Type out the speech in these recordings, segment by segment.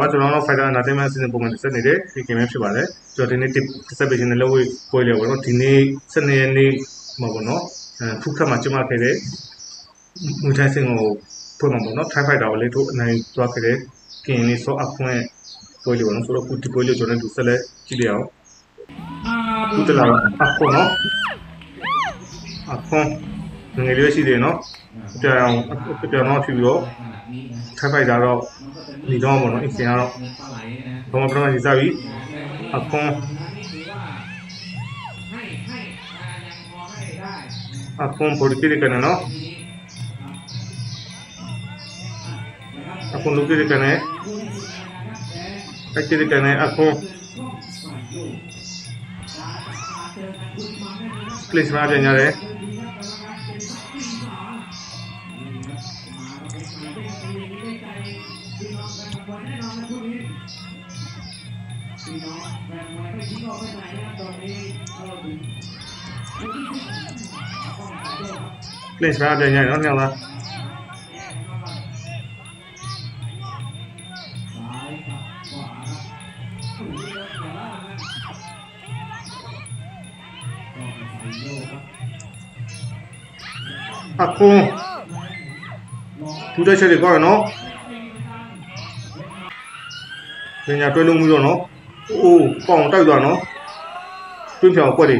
ဘာကျွန်တော်တို့ Fighter Entertainment အစီအစဉ်ပုံမှန်တက်နေတဲ့ဒီကင်မဲဖြစ်ပါတယ်ကျွန်တော်ဒီနေ့ participation နဲ့လုပ်ဝေးပွဲလေပေါ့နော်ဒီနေ့12ရက်နေ့မှာပေါ့နော်အဲဖုခတ်မှာကျမခဲ့တဲ့မူထိုင်းစင်ကိုဖွင့်မှာပေါ့နော် Thai Fighter ကိုလေးထုတ်အနိုင်သွားခဲ့တဲ့ကင်လေးစောအခွင့်ပွဲလေပေါ့နော်ဆိုတော့ခုဒီပွဲလေးကျွန်တော်တို့ဆက်လက်ကြည့်ရအောင်ခုတလာအခုနော်အခုငွေ လေးရှိတယ်နော်ပြောင်းပြောင်းတော့ဖြစ်ပြီးတော့ထိုက်ဖိုက်တာတော့ဒီတော့ပေါ့နော်အင်ဂျင်ကတော့ဘာမှပြောင်းနေစားပြီအခွန်အခွန်ပေါ်တိကနေနော်အခွန်လူတိကနေအတိကနေအခွန် place မှာပြန်ရတယ် น้องแฟนมวยแน่นอนนะคู่นี้พี่น้องแฟนมวยไม่ทิ้งออกไปไหนนะตอนนี้เข้าถึงคู่ที่สิบอกันด้บายใจง่ายนั่นเองละอกขวานะก็ไปใส่ยกครับ Aku. no ညာတွဲလုံးမှုတော့နော်အိုးပေါင်တိုက်သွားနော်တွင်းဖြောင်ကွက်တွေ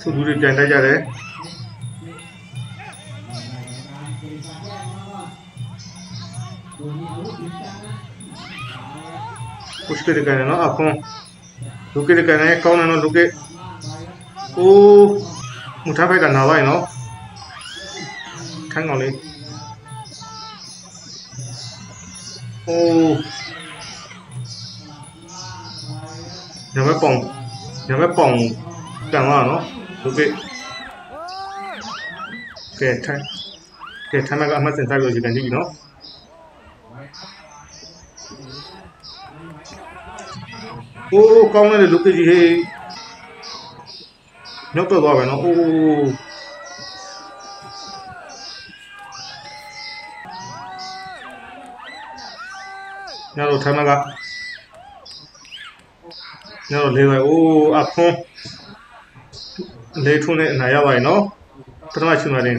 သူလူတွေပြန်တိုက်ကြတယ်ပုစကရကန်နော်အခုလူကရကန်နဲ့ကောင်းတ ယ်နော်လူကအိုးမူထားဖိုက်တာနာပါနော်ခန်းကောင်လေးအိုးညမပေါင်ညမပေါင်ကန်လာနော်လူကကဲထိုင်ကဲထိုင်မှာအမှ โอ้ကောင်းတယ်လူကကြီးဟေးညောက်တော့သွားပဲနော်အိုးညတော့ထိုင်မှာကညတော့လေးပဲအိုးအဖွန်လေးထုံးနဲ့အနာရပါရင်နော်ပထမရှင်ပါတယ်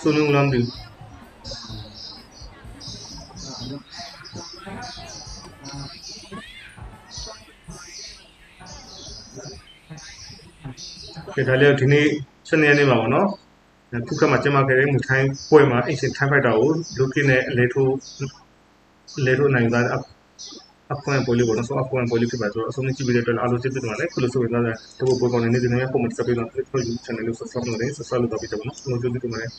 ဆိုနေဦးလားမသိဘူး ကဲဒါလေးဒီနေ့စနေနေ့မှာပေါ့နော်ခုခါမှာကျင်းပခဲ့တဲ့မူထိုင်းပွဲမှာအင်ရှင်ထိုင်းဖိုက်တာကိုလူကိနဲ့အလေထိုးအလေထိုးနိုင်တာအဖွင့်ပေါ်လေးပေါ့နော်ဆိုအဖွင့်ပေါ်လေးဖြစ်ပါဆိုတော့အဆုံးကြည့်ပြီးတဲ့အတွက်အားလုံးကျေးဇူးတင်ပါတယ်ခုလိုဆိုရင်လည်းတဘောပေါ်ပေါ်နေနေနေပုံမှန်စပ်ပြီးတော့ channel ကို subscribe လုပ်နေ subscribe လုပ်တော့ပြီးတော့နော်ကျေးဇူးတင်ပါတယ်